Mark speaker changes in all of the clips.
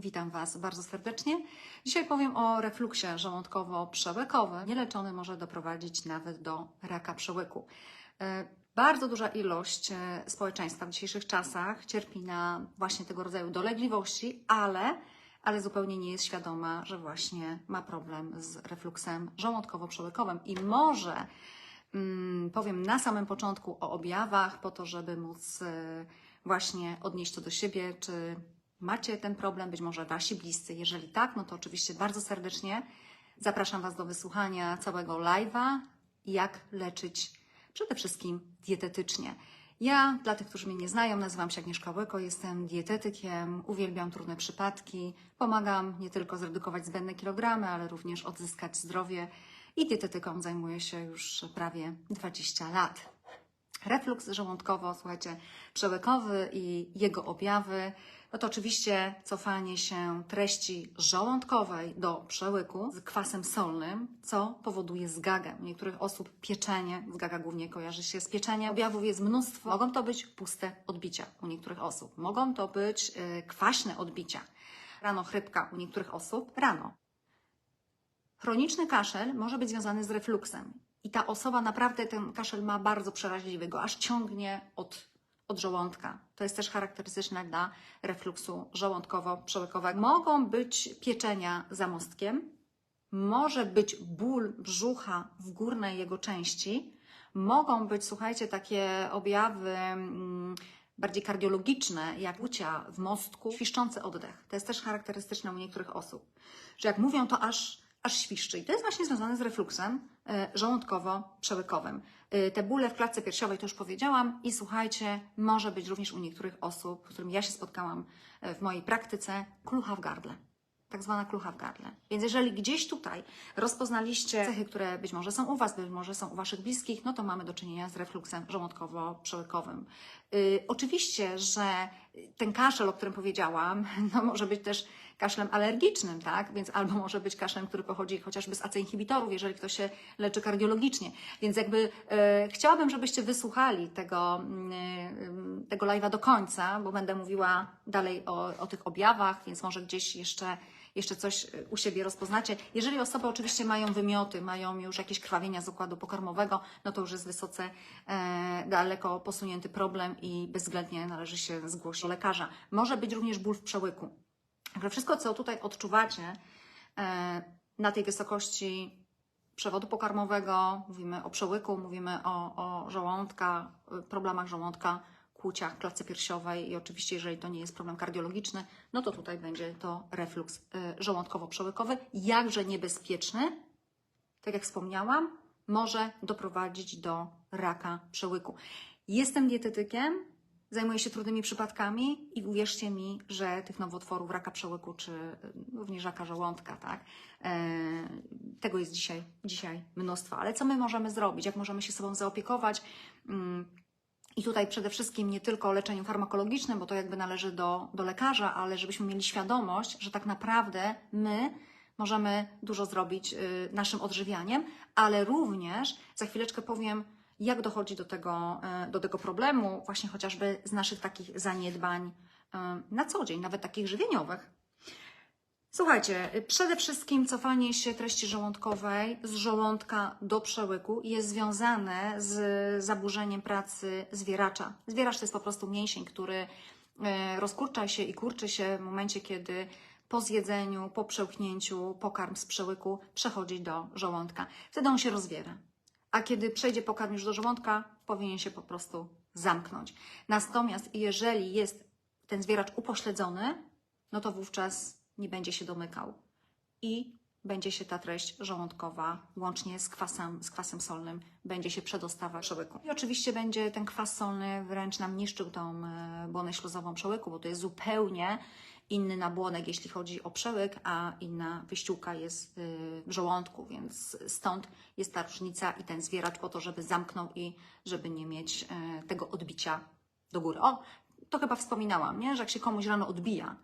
Speaker 1: Witam Was bardzo serdecznie. Dzisiaj powiem o refluksie żołądkowo-przełykowym. Nieleczony może doprowadzić nawet do raka przełyku. E, Bardzo duża ilość e, społeczeństwa w dzisiejszych czasach cierpi na właśnie tego rodzaju dolegliwości, ale, ale zupełnie nie jest świadoma, że właśnie ma problem z refluksem żołądkowo-przełykowym i może mm, powiem na samym początku o objawach, po to, żeby móc e, właśnie odnieść to do siebie, czy macie ten problem, być może wasi bliscy. Jeżeli tak, no to oczywiście bardzo serdecznie zapraszam Was do wysłuchania całego live'a, jak leczyć przede wszystkim dietetycznie. Ja, dla tych, którzy mnie nie znają, nazywam się Agnieszka Łyko, jestem dietetykiem, uwielbiam trudne przypadki, pomagam nie tylko zredukować zbędne kilogramy, ale również odzyskać zdrowie i dietetyką zajmuję się już prawie 20 lat. Refluks żołądkowo, słuchajcie, przełykowy i jego objawy, no to oczywiście cofanie się treści żołądkowej do przełyku z kwasem solnym, co powoduje zgagę. U niektórych osób pieczenie, zgaga głównie kojarzy się z pieczeniem. Objawów jest mnóstwo. Mogą to być puste odbicia u niektórych osób. Mogą to być y, kwaśne odbicia. Rano chrypka u niektórych osób, rano. Chroniczny kaszel może być związany z refluksem. I ta osoba naprawdę ten kaszel ma bardzo przeraźliwy, go aż ciągnie od, od żołądka. To jest też charakterystyczne dla refluksu żołądkowo-przełykowego. Mogą być pieczenia za mostkiem, może być ból brzucha w górnej jego części, mogą być, słuchajcie, takie objawy mm, bardziej kardiologiczne, jak ucia w mostku, świszczący oddech. To jest też charakterystyczne u niektórych osób, że jak mówią, to aż, aż świszczy. I to jest właśnie związane z refluksem e, żołądkowo-przełykowym. E, Te bóle w klatce piersiowej to już powiedziałam i słuchajcie, może być również u niektórych osób, z którymi ja się spotkałam e, w mojej praktyce, klucha w gardle tak zwana klucha w gardle. Więc jeżeli gdzieś tutaj rozpoznaliście cechy, które być może są u Was, być może są u Waszych bliskich, no to mamy do czynienia z refluksem żołądkowo-przełykowym. Yy, oczywiście, że ten kaszel, o którym powiedziałam, no może być też kaszlem alergicznym, tak? Więc albo może być kaszlem, który pochodzi chociażby z AC-inhibitorów, jeżeli ktoś się leczy kardiologicznie. Więc jakby e, chciałabym, żebyście wysłuchali tego, mm, tego live'a do końca, bo będę mówiła dalej o, o tych objawach, więc może gdzieś jeszcze jeszcze coś e, u siebie rozpoznacie. Jeżeli osoby oczywiście mają wymioty, mają już jakieś krwawienia z układu pokarmowego, no to już jest wysoce e, daleko posunięty problem i bezwzględnie należy się zgłosić do lekarza. Może być również ból w przełyku. Także wszystko, co tutaj odczuwacie e, na tej wysokości przewodu pokarmowego, mówimy o przełyku, mówimy o, o żołądka, y, problemach żołądka, kłuciach, klatce piersiowej i oczywiście, jeżeli to nie jest problem kardiologiczny, no to tutaj będzie to refluks y, żołądkowo-przełykowy, jakże niebezpieczny, tak jak wspomniałam, może doprowadzić do raka przełyku. Jestem dietetykiem, zajmuję się trudnymi przypadkami i uwierzcie mi, że tych nowotworów raka przełyku czy y, również raka żołądka, tak, e, tego jest dzisiaj, dzisiaj mnóstwo. Ale co my możemy zrobić? Jak możemy się sobą zaopiekować? I tutaj przede wszystkim nie tylko leczeniem farmakologicznym, bo to jakby należy do, do lekarza, ale żebyśmy mieli świadomość, że tak naprawdę my możemy dużo zrobić y, naszym odżywianiem, ale również za chwileczkę powiem, jak dochodzi do tego, y, do tego problemu, właśnie chociażby z naszych takich zaniedbań y, na co dzień, nawet takich żywieniowych. Słuchajcie, y, przede wszystkim cofanie się treści żołądkowej z żołądka do przełyku jest związane z zaburzeniem pracy zwieracza. Zwieracz to jest po prostu mięsień, który y, rozkurcza się i kurczy się w momencie, kiedy po zjedzeniu, po przełknięciu pokarm z przełyku przechodzi do żołądka. Wtedy on się rozwiera. A kiedy przejdzie pokarm już do żołądka, powinien się po prostu zamknąć. Natomiast jeżeli jest ten zwieracz upośledzony, no to wówczas nie będzie się domykał i będzie się ta treść żołądkowa łącznie z kwasem, z kwasem solnym będzie się przedostawać przełyku. I oczywiście będzie ten kwas solny wręcz nam niszczył tą e, błonę śluzową przełyku, bo to jest zupełnie inny nabłonek, jeśli chodzi o przełyk, a inna wyściółka jest y, w żołądku, więc stąd jest ta różnica i ten zwieracz po to, żeby zamknął i żeby nie mieć e, tego odbicia do góry. O, to chyba wspominałam, nie? że jak się komuś rano odbija,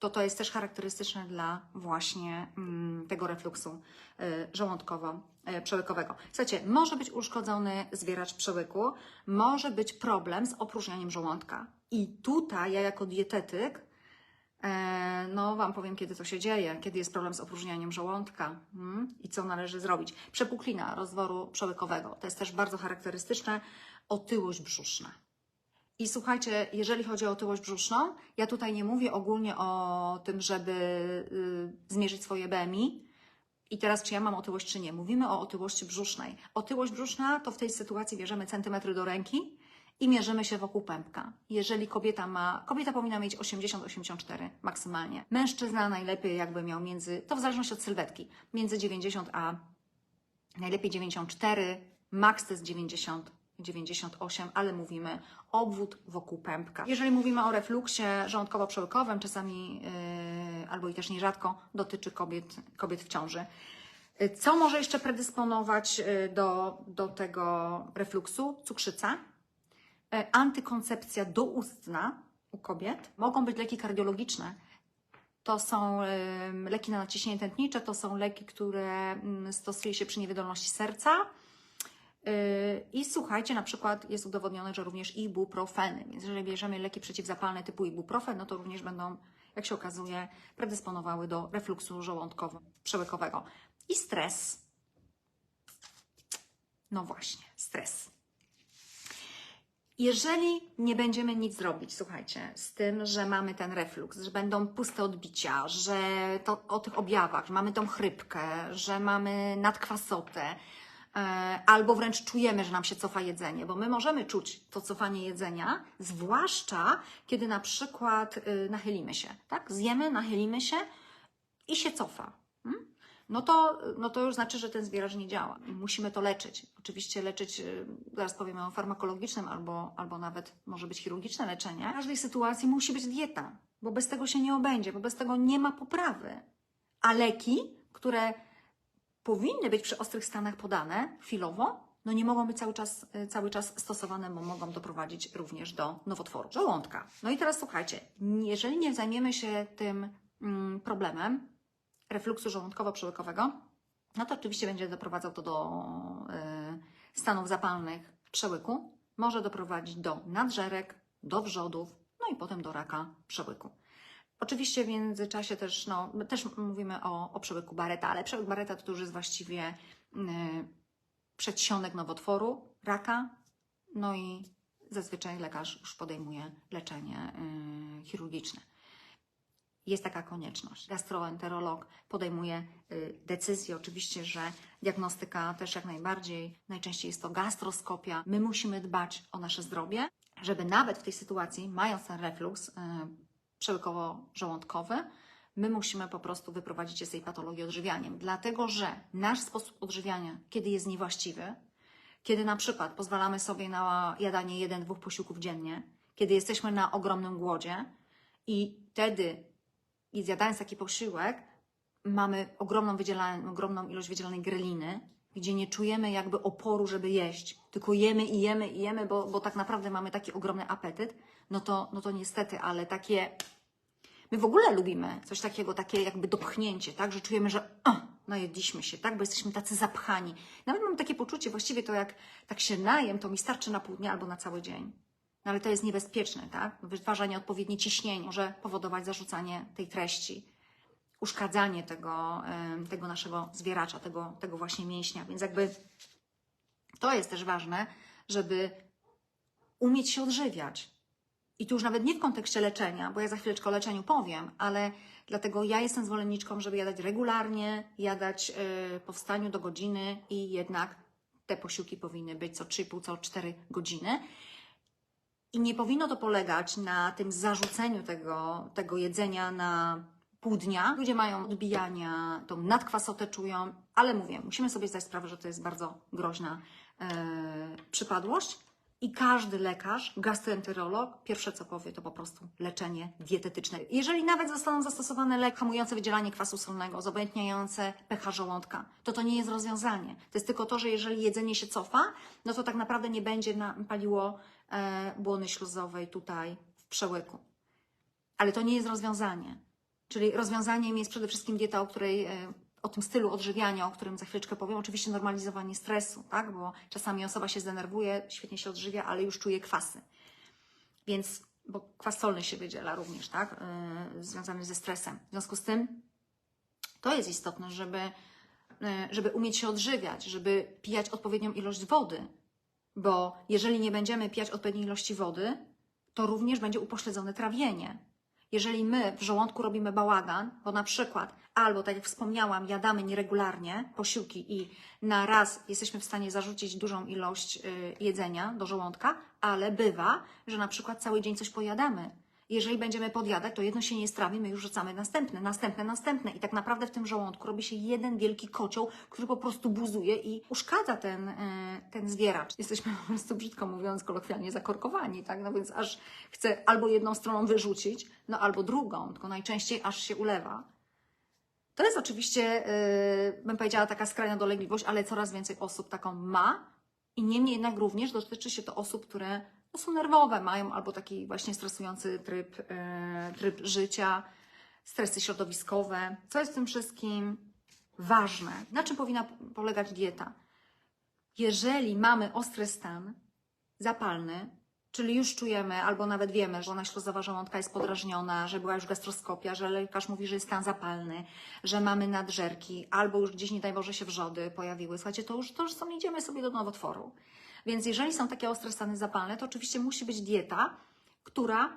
Speaker 1: to to jest też charakterystyczne dla właśnie mm, tego refluksu y, żołądkowo-przełykowego. Słuchajcie, może być uszkodzony zwieracz przełyku, może być problem z opróżnianiem żołądka. I tutaj ja jako dietetyk E, no, Wam powiem, kiedy to się dzieje, kiedy jest problem z opróżnianiem żołądka mm, i co należy zrobić. Przepuklina rozworu przełykowego to jest też bardzo charakterystyczne. Otyłość brzuszna. I słuchajcie, jeżeli chodzi o otyłość brzuszną, ja tutaj nie mówię ogólnie o tym, żeby y, zmierzyć swoje BMI. I teraz, czy ja mam otyłość, czy nie. Mówimy o otyłości brzusznej. Otyłość brzuszna to w tej sytuacji bierzemy centymetry do ręki i mierzymy się wokół pępka. Jeżeli kobieta ma, kobieta powinna mieć 80-84 maksymalnie. Mężczyzna najlepiej jakby miał między, to w zależności od sylwetki, między 90 a najlepiej 94, maks to jest 90, 98, ale mówimy obwód wokół pępka. Jeżeli mówimy o refluksie żołądkowo-przełykowym, czasami yy, albo i też nierzadko dotyczy kobiet, kobiet w ciąży. Yy, Co może jeszcze predysponować yy, do, do tego refluksu? Cukrzyca, E, antykoncepcja doustna u kobiet. Mogą być leki kardiologiczne. To są leki na naciśnienie tętnicze, to są leki, które mm, stosuje się przy niewydolności serca. Yy, I słuchajcie, na przykład jest udowodnione, że również ibuprofeny. Więc jeżeli bierzemy leki przeciwzapalne typu ibuprofen, no to również będą, jak się okazuje, predysponowały do refluksu żołądkowo-przełykowego. I stres. No właśnie, stres. Jeżeli nie będziemy nic zrobić, słuchajcie, z tym, że mamy ten refluks, że będą puste odbicia, że to o tych objawach, że mamy tą chrypkę, że mamy nadkwasotę, albo wręcz czujemy, że nam się cofa jedzenie, bo my możemy czuć to cofanie jedzenia, zwłaszcza kiedy na przykład y, nachylimy się, tak? Zjemy, nachylimy się i się cofa. Hmm? no to, no to już znaczy, że ten zwieracz nie działa. Musimy to leczyć. Oczywiście leczyć, y, zaraz powiemy o farmakologicznym albo, albo nawet może być chirurgiczne leczenie. W każdej sytuacji musi być dieta, bo bez tego się nie obędzie, bo bez tego nie ma poprawy. A leki, które powinny być przy ostrych stanach podane chwilowo, no nie mogą być cały czas, y, cały czas stosowane, bo mogą doprowadzić również do nowotworu żołądka. No i teraz słuchajcie, jeżeli nie zajmiemy się tym mm, problemem, refluksu żołądkowo-przełykowego, no to oczywiście będzie doprowadzał to do y, stanów zapalnych przełyku. Może doprowadzić do nadżerek, do wrzodów, no i potem do raka przełyku. Oczywiście w międzyczasie też, no, też mówimy o, o przełyku Barreta, ale przełyk Barreta to już jest właściwie y, przedsionek nowotworu, raka, no i zazwyczaj lekarz już podejmuje leczenie y, chirurgiczne jest taka konieczność. Gastroenterolog podejmuje y, decyzję, oczywiście, że diagnostyka też jak najbardziej, najczęściej jest to gastroskopia. My musimy dbać o nasze zdrowie, żeby nawet w tej sytuacji, mając ten refluks y, przełykowo-żołądkowy, my musimy po prostu wyprowadzić się z tej patologii odżywianiem, dlatego że nasz sposób odżywiania, kiedy jest niewłaściwy, kiedy na przykład pozwalamy sobie na jadanie jeden, dwóch posiłków dziennie, kiedy jesteśmy na ogromnym głodzie i wtedy zjadając taki posiłek, mamy ogromną, ogromną ilość wydzielanej greliny, gdzie nie czujemy jakby oporu, żeby jeść, tylko jemy i jemy i jemy, bo, bo tak naprawdę mamy taki ogromny apetyt, no to, no to niestety, ale takie. My w ogóle lubimy coś takiego, takie jakby dopchnięcie, tak, że czujemy, że o, najedliśmy się, tak, bo jesteśmy tacy zapchani. Nawet mam takie poczucie, właściwie to jak tak się najem, to mi starczy na pół dnia albo na cały dzień. No ale to jest niebezpieczne, tak? Wytwarza nieodpowiednie ciśnienie, może powodować zarzucanie tej treści, uszkadzanie tego, tego naszego zwieracza, tego, tego właśnie mięśnia. Więc jakby to jest też ważne, żeby umieć się odżywiać. I tu już nawet nie w kontekście leczenia, bo ja za chwileczkę o leczeniu powiem, ale dlatego ja jestem zwolenniczką, żeby jadać regularnie, jadać y, po wstaniu do godziny i jednak te posiłki powinny być co 3,5, co 4 godziny. I nie powinno to polegać na tym zarzuceniu tego, tego jedzenia na pół dnia. Ludzie mają odbijania, tą nadkwasotę czują, ale mówię, musimy sobie zdać sprawę, że to jest bardzo groźna e, przypadłość. I każdy lekarz, gastroenterolog, pierwsze co powie, to po prostu leczenie dietetyczne. Jeżeli nawet zostaną zastosowane leki hamujące wydzielanie kwasu solnego, zobojętniające pH żołądka, to to nie jest rozwiązanie. To jest tylko to, że jeżeli jedzenie się cofa, no to tak naprawdę nie będzie nam paliło e, błony śluzowej tutaj w przełyku. Ale to nie jest rozwiązanie. Czyli rozwiązaniem jest przede wszystkim dieta, o której e, o tym stylu odżywiania, o którym za chwileczkę powiem, oczywiście normalizowanie stresu, tak? bo czasami osoba się zdenerwuje, świetnie się odżywia, ale już czuje kwasy. Więc bo kwas solny się wydziela również, tak? Yy, związany ze stresem. W związku z tym to jest istotne, żeby, yy, żeby umieć się odżywiać, żeby pijać odpowiednią ilość wody, bo jeżeli nie będziemy pijać odpowiedniej ilości wody, to również będzie upośledzone trawienie. Jeżeli my w żołądku robimy bałagan, bo na przykład albo, tak jak wspomniałam, jadamy nieregularnie posiłki i na raz jesteśmy w stanie zarzucić dużą ilość y, jedzenia do żołądka, ale bywa, że na przykład cały dzień coś pojadamy. Jeżeli będziemy podjadać, to jedno się nie strawi, my już rzucamy następne, następne, następne. I tak naprawdę w tym żołądku robi się jeden wielki kocioł, który po prostu buzuje i uszkadza ten, y, ten zwieracz. Jesteśmy po prostu, brzydko mówiąc, kolokwialnie zakorkowani, tak? No więc aż chcę albo jedną stroną wyrzucić, no albo drugą, tylko najczęściej aż się ulewa. To jest oczywiście, yy, bym powiedziała, taka skrajna dolegliwość, ale coraz więcej osób taką ma. I niemniej jednak również dotyczy się to osób, które no, są nerwowe, mają albo taki właśnie stresujący tryb, yy, tryb życia, stresy środowiskowe. Co jest w tym wszystkim ważne? Na czym powinna polegać dieta? Jeżeli mamy ostry stan zapalny, Czyli już czujemy, albo nawet wiemy, że ona śluzowa żołądka jest podrażniona, że była już gastroskopia, że lekarz mówi, że jest stan zapalny, że mamy nadżerki, albo już gdzieś, nie daj Boże, się wrzody pojawiły. Słuchajcie, to już, to już są, idziemy sobie do nowotworu. Więc jeżeli są takie ostre stany zapalne, to oczywiście musi być dieta, która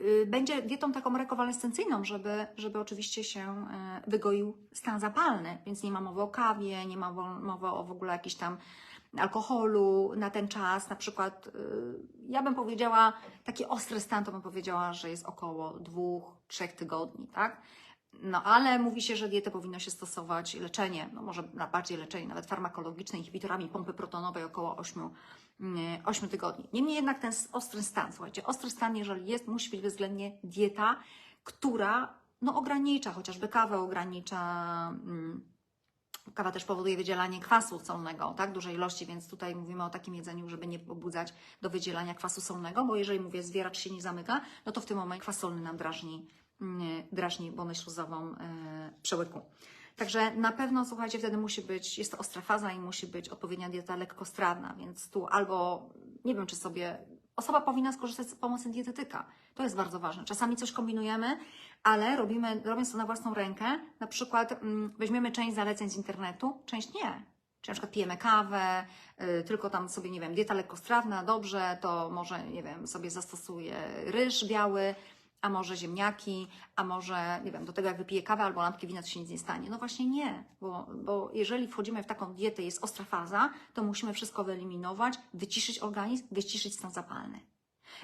Speaker 1: y, będzie dietą taką rekonwalescencyjną, żeby, żeby oczywiście się y, wygoił stan zapalny. Więc nie ma mowy o kawie, nie ma mowy o w ogóle jakichś tam alkoholu na ten czas. Na przykład, y, ja bym powiedziała, taki ostry stan to bym powiedziała, że jest około dwóch, trzech tygodni, tak? No ale mówi się, że dietę powinno się stosować, leczenie, no może bardziej leczenie, nawet farmakologiczne, inhibitorami pompy protonowej około 8, 8 tygodni. Niemniej jednak ten ostry stan, słuchajcie, ostry stan, jeżeli jest, musi być bezwzględnie dieta, która no, ogranicza, chociażby kawę ogranicza, mm, Kawa też powoduje wydzielanie kwasu solnego, tak, dużej ilości, więc tutaj mówimy o takim jedzeniu, żeby nie pobudzać do wydzielania kwasu solnego, bo jeżeli mówię, zwieracz się nie zamyka, no to w tym momencie kwas solny nam drażni, mm, drażni bonę śluzową yy, przełyku. Także na pewno, słuchajcie, wtedy musi być, jest to ostra faza i musi być odpowiednia dieta lekkostrawna, więc tu albo, nie wiem, czy sobie, osoba powinna skorzystać z pomocy dietetyka. To jest bardzo ważne. Czasami coś kombinujemy, ale robimy, robiąc to na własną rękę, na przykład mm, weźmiemy część zaleceń z internetu, część nie. Czy na przykład pijemy kawę, y, tylko tam sobie, nie wiem, dieta lekkostrawna, dobrze, to może, nie wiem, sobie zastosuję ryż biały, a może ziemniaki, a może, nie wiem, do tego jak wypiję kawę albo lampkę wina, to się nic nie stanie. No właśnie nie, bo, bo jeżeli wchodzimy w taką dietę, jest ostra faza, to musimy wszystko wyeliminować, wyciszyć organizm, wyciszyć stan zapalny.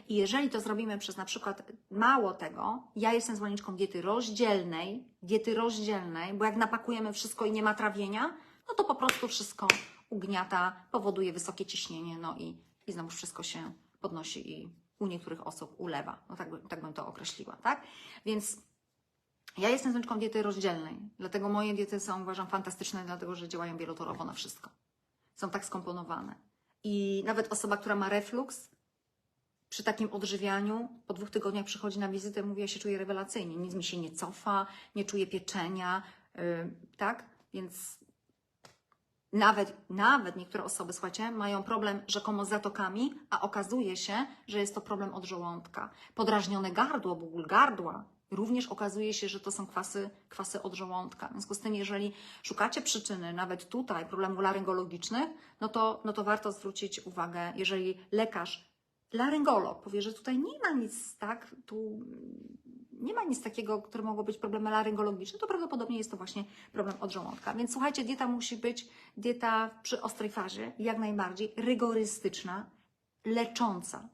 Speaker 1: I jeżeli to zrobimy przez na przykład mało tego, ja jestem zwolenniczką diety rozdzielnej, diety rozdzielnej, bo jak napakujemy wszystko i nie ma trawienia, no to po prostu wszystko ugniata, powoduje wysokie ciśnienie, no i, i znowu wszystko się podnosi i u niektórych osób ulewa. No tak, tak bym to określiła, tak? Więc ja jestem zwolenniczką diety rozdzielnej, dlatego moje diety są, uważam, fantastyczne, dlatego że działają wielotorowo na wszystko. Są tak skomponowane. I nawet osoba, która ma refluks, przy takim odżywianiu po dwóch tygodniach przychodzi na wizytę, mówi, ja się czuję rewelacyjnie, nic mi się nie cofa, nie czuję pieczenia, yy, tak? Więc nawet, nawet niektóre osoby, słuchajcie, mają problem rzekomo z zatokami, a okazuje się, że jest to problem od żołądka. Podrażnione gardło, ból gardła, również okazuje się, że to są kwasy, kwasy od żołądka. W związku z tym, jeżeli szukacie przyczyny, nawet tutaj, problemów laryngologicznych, no to, no to warto zwrócić uwagę, jeżeli lekarz laryngolog powie, że tutaj nie ma nic, tak, tu nie ma nic takiego, które mogło być problemem laryngologicznym, to prawdopodobnie jest to właśnie problem od żołądka. Więc słuchajcie, dieta musi być dieta przy ostrej fazie, jak najbardziej rygorystyczna, lecząca.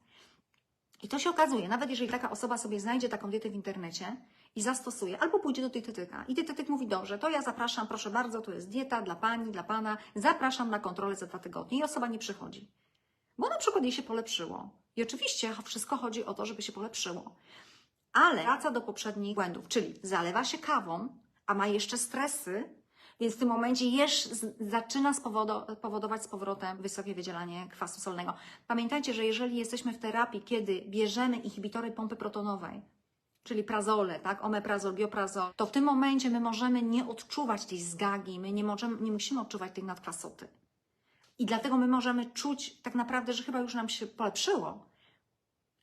Speaker 1: I to się okazuje, nawet jeżeli taka osoba sobie znajdzie taką dietę w internecie i zastosuje, albo pójdzie do dietetyka i dietetyk mówi, dobrze, to ja zapraszam, proszę bardzo, to jest dieta dla Pani, dla Pana, zapraszam na kontrolę za dwa tygodnie i osoba nie przychodzi. Bo na przykład jej się polepszyło. I oczywiście wszystko chodzi o to, żeby się polepszyło. Ale wraca do poprzednich błędów, czyli zalewa się kawą, a ma jeszcze stresy, więc w tym momencie z, zaczyna spowodo, powodować z powrotem wysokie wydzielanie kwasu solnego. Pamiętajcie, że jeżeli jesteśmy w terapii, kiedy bierzemy inhibitory pompy protonowej, czyli prazole, tak, omeprazol, bioprazol, to w tym momencie my możemy nie odczuwać tej zgagi, my nie, możemy, nie musimy odczuwać tej nadkwasoty. I dlatego my możemy czuć tak naprawdę, że chyba już nam się polepszyło,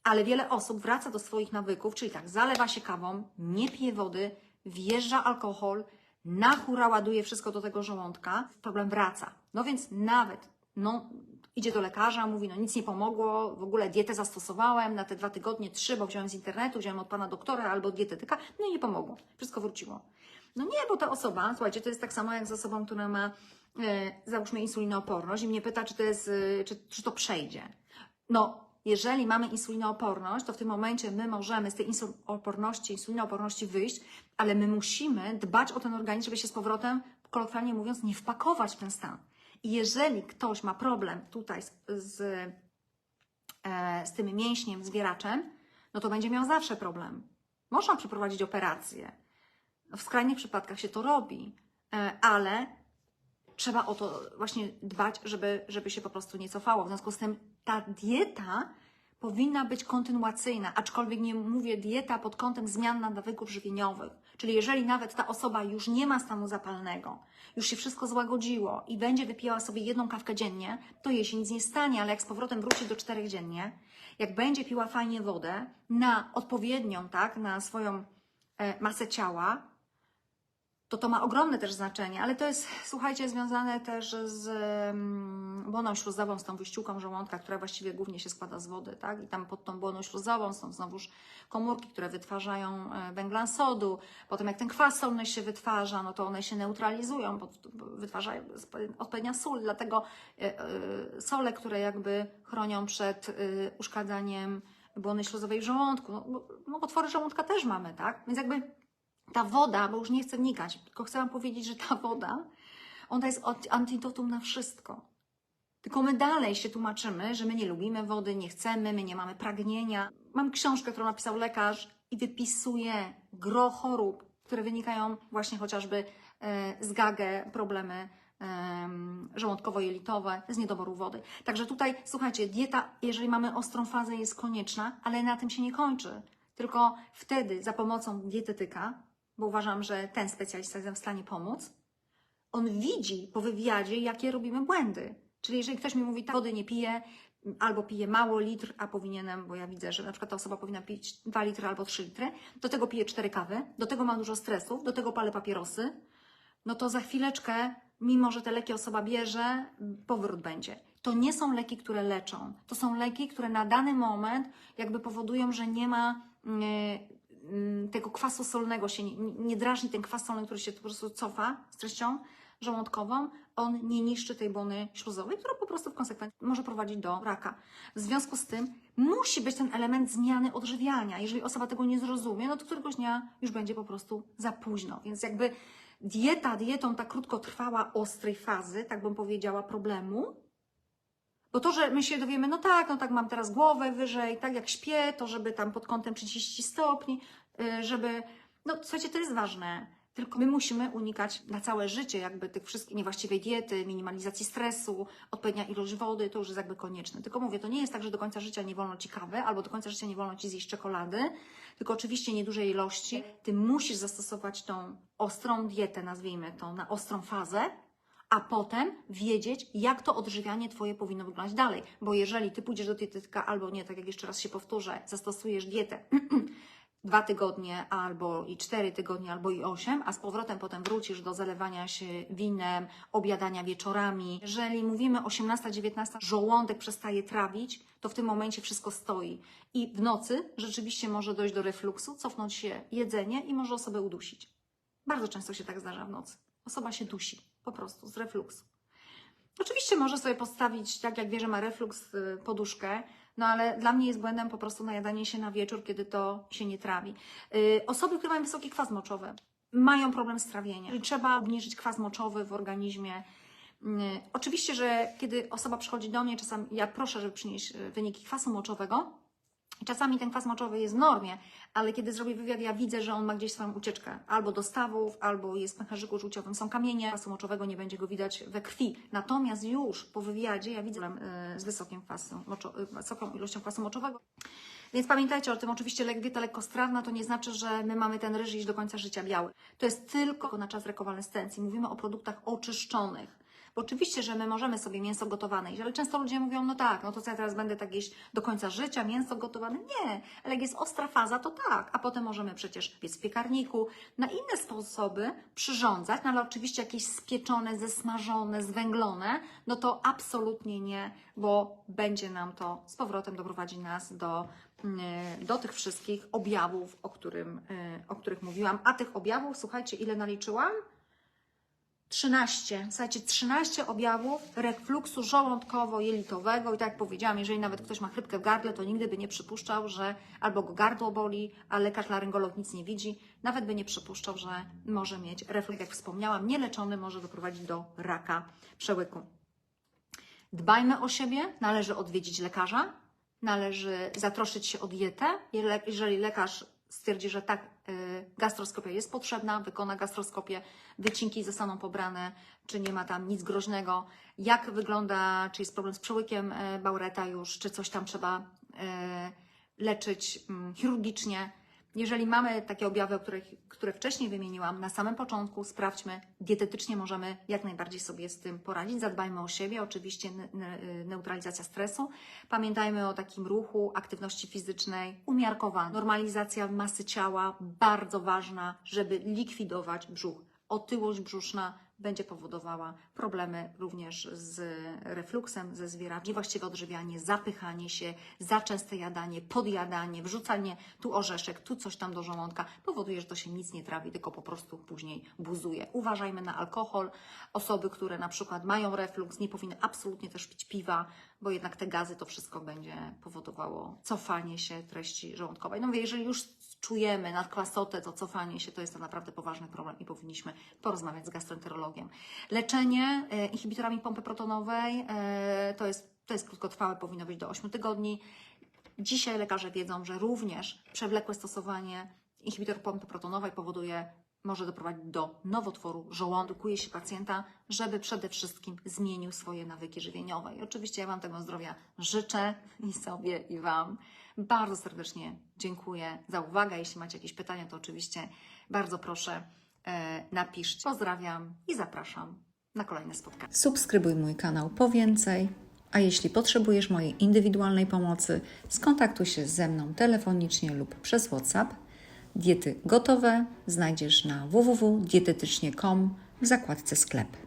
Speaker 1: Ale wiele osób wraca do swoich nawyków, czyli tak, zalewa się kawą, nie pije wody, wjeżdża alkohol, na hura ładuje wszystko do tego żołądka, problem wraca. No więc nawet, no, idzie do lekarza, mówi, no nic nie pomogło, w ogóle dietę zastosowałem na te dwa tygodnie, trzy, bo wziąłem z internetu, wziąłem od pana doktora albo dietetyka, no i nie pomogło. Wszystko wróciło. No nie, bo ta osoba, słuchajcie, to jest tak samo jak z osobą, która ma, e, załóżmy, insulinooporność i mnie pyta, czy to jest, e, czy, czy to przejdzie. No, jeżeli mamy insulinooporność, to w tym momencie my możemy z tej insulinooporności, insulinooporności wyjść, ale my musimy dbać o ten organizm, żeby się z powrotem, kolokwialnie mówiąc, nie wpakować w ten stan. I jeżeli ktoś ma problem tutaj z, z, e, z tym mięśniem, zwieraczem, no to będzie miał zawsze problem. Można przeprowadzić operację. W skrajnych przypadkach się to robi, e, ale trzeba o to właśnie dbać, żeby, żeby się po prostu nie cofało. W związku z tym ta dieta powinna być kontynuacyjna, aczkolwiek nie mówię dieta pod kątem zmian nawyków żywieniowych. Czyli jeżeli nawet ta osoba już nie ma stanu zapalnego, już się wszystko złagodziło i będzie wypijała sobie jedną kawkę dziennie, to jej się nic nie stanie, ale jak z powrotem wróci do czterech dziennie, jak będzie piła fajnie wodę na odpowiednią, tak, na swoją e, masę ciała, to to ma ogromne też znaczenie, ale to jest, słuchajcie, związane też z mm, błoną śluzową, z tą wyściółką żołądka, która właściwie głównie się składa z wody, tak? I tam pod tą błoną śluzową są znowuż komórki, które wytwarzają e, węglan sodu. Potem jak ten kwas solny się wytwarza, no to one się neutralizują, wytwarzają odpowiednia sól, dlatego e, e, sole, które jakby chronią przed uszkadzaniem błony śluzowej w żołądku. No, no, otwory żołądka też mamy, tak? Więc jakby ta woda, bo już nie chcę wnikać, tylko chcę Wam powiedzieć, że ta woda, ona jest antidotum na wszystko. Tylko my dalej się tłumaczymy, że my nie lubimy wody, nie chcemy, my nie mamy pragnienia. Mam książkę, którą napisał lekarz i wypisuje gro chorób, które wynikają właśnie chociażby e, z gagę, problemy żołądkowo-jelitowe, z niedoboru wody. Także tutaj, słuchajcie, dieta, jeżeli mamy ostrą fazę, jest konieczna, ale na tym się nie kończy. Tylko wtedy za pomocą dietetyka, bo uważam, że ten specjalista jest w stanie pomóc, on widzi po wywiadzie, jakie robimy błędy. Czyli jeżeli ktoś mi mówi, tak, wody nie piję, albo piję mało litr, a powinienem, bo ja widzę, że na przykład ta osoba powinna pić 2 litry albo 3 litry, do tego piję 4 kawy, do tego mam dużo stresów, do tego palę papierosy, no to za chwileczkę, mimo że te leki osoba bierze, powrót będzie. To nie są leki, które leczą. To są leki, które na dany moment jakby powodują, że nie ma Mm, tego kwasu solnego się nie, nie drażni ten kwas solny, który się po prostu cofa z treścią żołądkową, on nie niszczy tej błony śluzowej, która po prostu w konsekwencji może prowadzić do raka. W związku z tym musi być ten element zmiany odżywiania. Jeżeli osoba tego nie zrozumie, no to któregoś dnia już będzie po prostu za późno. Więc jakby dieta dietą ta krótkotrwała, ostrej fazy, tak bym powiedziała, problemu, bo to, że my się dowiemy, no tak, no tak, mam teraz głowę wyżej, tak jak śpię, to żeby tam pod kątem 30 stopni, y, żeby. No słuchajcie, to jest ważne. Tylko my musimy unikać na całe życie jakby tych wszystkich niewłaściwej diety, minimalizacji stresu, odpowiednia ilość wody, to już jest jakby konieczne. Tylko mówię, to nie jest tak, że do końca życia nie wolno Ci kawy, albo do końca życia nie wolno Ci zjeść czekolady, tylko oczywiście niedużej ilości. Ty musisz zastosować tą ostrą dietę, nazwijmy to, na ostrą fazę, a potem wiedzieć, jak to odżywianie Twoje powinno wyglądać dalej. Bo jeżeli Ty pójdziesz do dietetyka albo nie, tak jak jeszcze raz się powtórzę, zastosujesz dietę dwa tygodnie, albo i cztery tygodnie, albo i osiem, a z powrotem potem wrócisz do zalewania się winem, obiadania wieczorami. Jeżeli mówimy 18-19, żołądek przestaje trawić, to w tym momencie wszystko stoi. I w nocy rzeczywiście może dojść do refluksu, cofnąć się jedzenie i może osobę udusić. Bardzo często się tak zdarza w nocy. Osoba się dusi po prostu z refluksu. Oczywiście może sobie postawić, tak jak wie, że ma refluks, y, poduszkę, no ale dla mnie jest błędem po prostu najadanie się na wieczór, kiedy to się nie trawi. Yy, osoby, które mają wysoki kwas moczowy, mają problem z trawieniem, trzeba obniżyć kwas moczowy w organizmie. Yy, oczywiście, że kiedy osoba przychodzi do mnie, czasami ja proszę, żeby przynieść y, wyniki kwasu moczowego, Czasami ten kwas moczowy jest w normie, ale kiedy zrobię wywiad, ja widzę, że on ma gdzieś swoją ucieczkę. Albo do stawów, albo jest w pęcherzyku żółciowym, są kamienie, kwasu moczowego nie będzie go widać we krwi. Natomiast już po wywiadzie ja widzę problem y, z wysokim kwasem, y, wysoką ilością kwasu moczowego. Więc pamiętajcie o tym, oczywiście dieta lekkostrawna to nie znaczy, że my mamy ten ryż iść do końca życia biały. To jest tylko na czas rekonwalescencji. Mówimy o produktach oczyszczonych Bo oczywiście, że my możemy sobie mięso gotowane jeść, ale często ludzie mówią, no tak, no to co ja teraz będę tak jeść do końca życia, mięso gotowane? Nie, ale jak jest ostra faza, to tak, a potem możemy przecież piec w piekarniku, na inne sposoby przyrządzać, no ale oczywiście jakieś spieczone, zesmażone, zwęglone, no to absolutnie nie, bo będzie nam to z powrotem doprowadzi nas do, mm, do tych wszystkich objawów, o, którym, y, o których mówiłam. A tych objawów, słuchajcie, ile naliczyłam? 13, słuchajcie, 13 objawów refluksu żołądkowo-jelitowego i tak jak powiedziałam, jeżeli nawet ktoś ma chrypkę w gardle, to nigdy by nie przypuszczał, że albo go gardło boli, a lekarz laryngolog nic nie widzi, nawet by nie przypuszczał, że może mieć reflux, jak wspomniałam, nieleczony może doprowadzić do raka przełyku. Dbajmy o siebie, należy odwiedzić lekarza, należy zatroszczyć się o dietę. Jeżeli lekarz stwierdzi, że tak, y, gastroskopia jest potrzebna, wykona gastroskopię, wycinki zostaną pobrane, czy nie ma tam nic groźnego, jak wygląda, czy jest problem z przełykiem y, Baureta już, czy coś tam trzeba y, leczyć mm, chirurgicznie. Jeżeli mamy takie objawy, których, które wcześniej wymieniłam, na samym początku sprawdźmy, dietetycznie możemy jak najbardziej sobie z tym poradzić. Zadbajmy o siebie, oczywiście ne- ne- neutralizacja stresu. Pamiętajmy o takim ruchu, aktywności fizycznej, umiarkowanej. Normalizacja masy ciała, bardzo ważna, żeby likwidować brzuch. Otyłość brzuszna będzie powodowała problemy również z refluksem, ze zwierzęciem, niewłaściwe odżywianie, zapychanie się, za częste jadanie, podjadanie, wrzucanie tu orzeszek, tu coś tam do żołądka, powoduje, że to się nic nie trawi, tylko po prostu później buzuje. Uważajmy na alkohol. Osoby, które na przykład mają refluks, nie powinny absolutnie też pić piwa, bo jednak te gazy to wszystko będzie powodowało cofanie się treści żołądkowej. No mówię, jeżeli już czujemy nadkwasotę, to cofanie się to jest to naprawdę poważny problem i powinniśmy porozmawiać z gastroenterologiem. Leczenie e, inhibitorami pompy protonowej e, to jest, to jest krótkotrwałe, powinno być do 8 tygodni. Dzisiaj lekarze wiedzą, że również przewlekłe stosowanie inhibitorów pompy protonowej powoduje, może doprowadzić do nowotworu żołądku. Się pacjenta, żeby przede wszystkim zmienił swoje nawyki żywieniowe. I oczywiście ja Wam tego zdrowia życzę i sobie, i Wam. Bardzo serdecznie dziękuję za uwagę. Jeśli macie jakieś pytania, to oczywiście bardzo proszę e, napiszcie. Pozdrawiam i zapraszam na kolejne spotkanie.
Speaker 2: Subskrybuj mój kanał po więcej. A jeśli potrzebujesz mojej indywidualnej pomocy, skontaktuj się ze mną telefonicznie lub przez WhatsApp. Diety gotowe znajdziesz na www.dietetycznie.com w zakładce sklep.